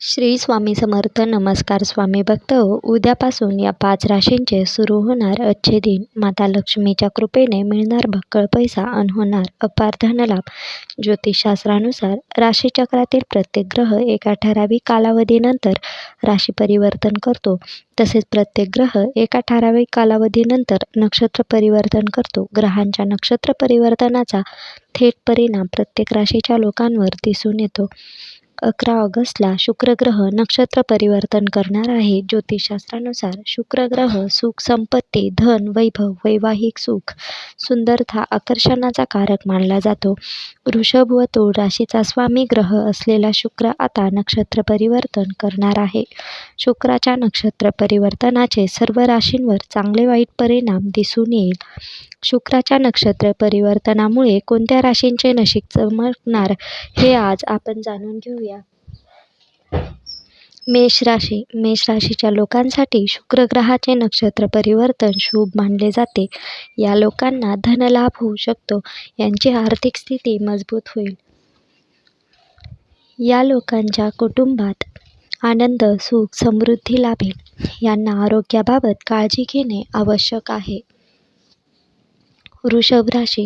श्री स्वामी समर्थ. नमस्कार स्वामी भक्त. उद्यापासून या पाच राशींचे सुरू होणार अच्छे दिन. माता लक्ष्मीच्या कृपेने मिळणार भक्कळ पैसा अन होणार अपार धनलाभ. ज्योतिषशास्त्रानुसार राशीचक्रातील प्रत्येक ग्रह एका ठराविक कालावधीनंतर राशी परिवर्तन करतो. तसेच प्रत्येक ग्रह एका ठराविक कालावधीनंतर नक्षत्र परिवर्तन करतो. ग्रहांच्या नक्षत्र परिवर्तनाचा थेट परिणाम प्रत्येक राशीच्या लोकांवर दिसून येतो. अकरा ऑगस्टला शुक्रग्रह नक्षत्र परिवर्तन करणार आहे. ज्योतिषशास्त्रानुसार शुक्र ग्रह सुख संपत्ती धन वैभव वैवाहिक सुख सुंदरता आकर्षणाचा कारक मानला जातो. वृषभ व तूळ राशीचा स्वामी ग्रह असलेला शुक्र आता नक्षत्र परिवर्तन करणार आहे. शुक्राच्या नक्षत्र परिवर्तनाचे सर्व राशींवर चांगले वाईट परिणाम दिसून येईल. शुक्राच्या नक्षत्र परिवर्तनामुळे कोणत्या राशींचे नशीब चमकणार हे आज आपण जाणून घेऊया. मेष राशी मेष राशीच्या लोकांसाठी शुक्र ग्रहाचे नक्षत्र परिवर्तन शुभ मानले जाते. या लोकांना धनलाभ होऊ शकतो यांची आर्थिक स्थिती मजबूत होईल. या लोकांच्या कुटुंबात आनंद सुख समृद्धी लाभेल. यांना आरोग्याबाबत काळजी घेणे आवश्यक आहे. वृषभ राशी.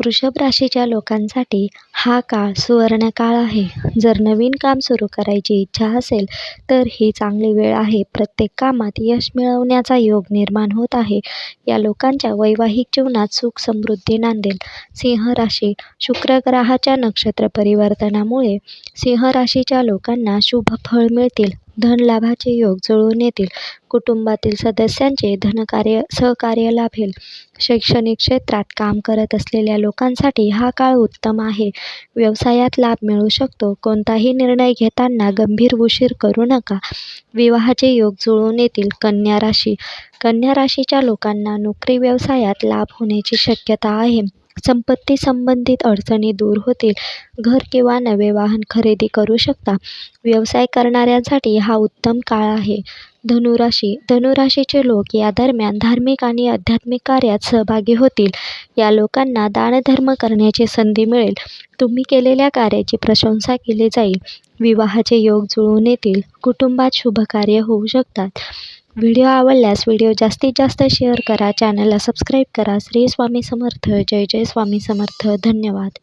वृषभ राशीच्या लोकांसाठी हा काळ सुवर्णकाळ आहे. जर नवीन काम सुरू करायची इच्छा असेल तर ही चांगली वेळ आहे. प्रत्येक कामात यश मिळवण्याचा योग निर्माण होत आहे. या लोकांच्या वैवाहिक जीवनात सुख समृद्धी नांदेल. सिंह राशी शुक्र ग्रहाच्या नक्षत्र परिवर्तनामुळे सिंह राशीच्या लोकांना शुभ फळ मिळतील. धनलाभाचे योग जुळून येतील. कुटुंबातील सदस्यांचे धनकार्य सहकार्य लाभेल. शैक्षणिक क्षेत्रात काम करत असलेल्या लोकांसाठी हा काळ उत्तम आहे. व्यवसायात लाभ मिळू शकतो. कोणताही निर्णय घेताना गंभीर उशीर करू नका. विवाहाचे योग जुळून येतील. कन्या राशी. कन्या राशीच्या लोकांना नोकरी व्यवसायात लाभ होण्याची शक्यता आहे. संपत्ती संबंधित अडचणी दूर होतील. घर किंवा नवे वाहन खरेदी करू शकता. व्यवसाय करणाऱ्यांसाठी हा उत्तम काळ आहे. धनुराशी धनुराशीचे लोक या दरम्यान धार्मिक आणि आध्यात्मिक कार्यात सहभागी होतील. या लोकांना दानधर्म करण्याची संधी मिळेल. तुम्ही केलेल्या कार्याची प्रशंसा केली जाईल. विवाहाचे योग जुळून येतील. कुटुंबात शुभकार्य होऊ शकतात. व्हिडिओ आवडल्यास व्हिडिओ जास्तीत जास्त शेअर करा चॅनलला सबस्क्राईब करा. श्री स्वामी समर्थ. जय जय स्वामी समर्थ. धन्यवाद.